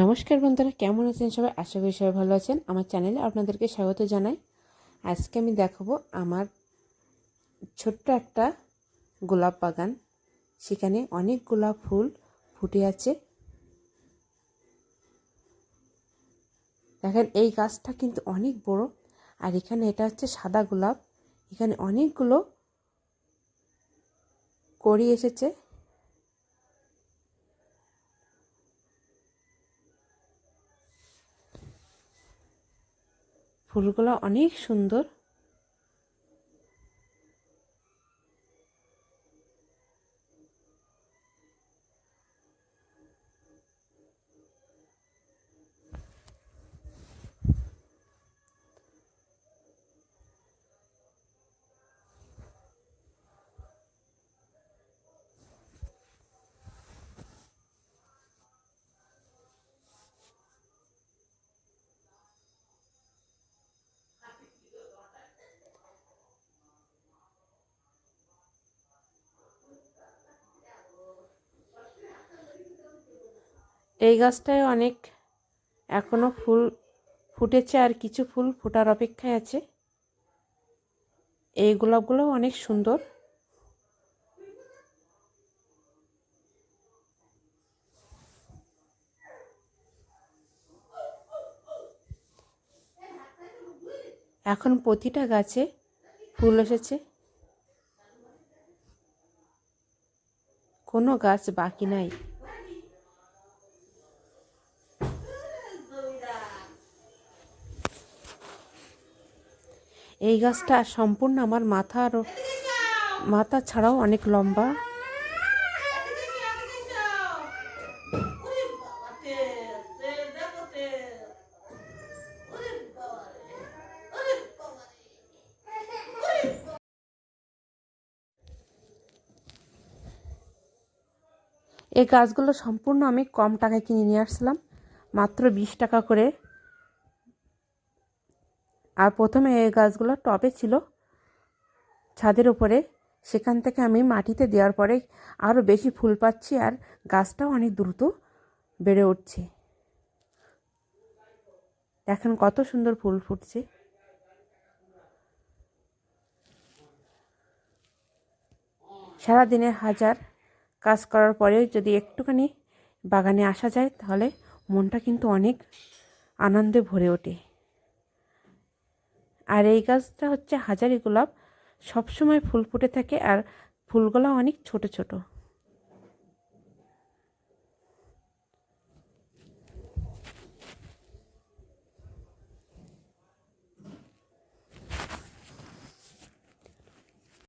নমস্কার বন্ধুরা, কেমন আছেন সবাই? আশা করি সবাই ভালো আছেন। আমার চ্যানেলে আপনাদেরকে স্বাগত জানাই। আজকে আমি দেখাবো আমার ছোট্ট একটা গোলাপ বাগান। সেখানে অনেক গোলাপ ফুল ফুটে আছে। দেখেন, এই গাছটা কিন্তু অনেক বড়। আর এখানে এটা হচ্ছে সাদা গোলাপ। এখানে অনেকগুলো কড়ি এসেছে। ফুলগুলো অনেক সুন্দর। এই গাছটায় অনেক এখনও ফুল ফুটেছে আর কিছু ফুল ফোটার অপেক্ষায় আছে। এই গোলাপগুলো অনেক সুন্দর। এখন প্রতিটা গাছে ফুল এসেছে। কোনো গাছ বাকি নাই। এই গাছটা সম্পূর্ণ আমার মাথা আরও মাথা ছাড়াও অনেক লম্বা। এই গাছগুলো সম্পূর্ণ আমি কম টাকায় কিনে নিয়ে আসলাম মাত্র বিশ টাকা করে। আর প্রথমে এই গাছগুলো টবে ছিল। ছাদের উপরে। সেখান থেকে আমি মাটিতে দেওয়ার পরে আরও বেশি ফুল পাচ্ছি আর গাছটাও অনেক দ্রুত বেড়ে উঠছে। দেখেন কত সুন্দর ফুল ফুটছে। সারাদিনে হাজার কাজ করার পরে যদি একটুখানি বাগানে আসা যায় তাহলে মনটা কিন্তু অনেক আনন্দে ভরে ওঠে। আর এই গাছটা হচ্ছে হাজারি গোলাপ সবসময় ফুল ফুটে থাকে আর ফুলগুলো অনেক ছোট ছোট।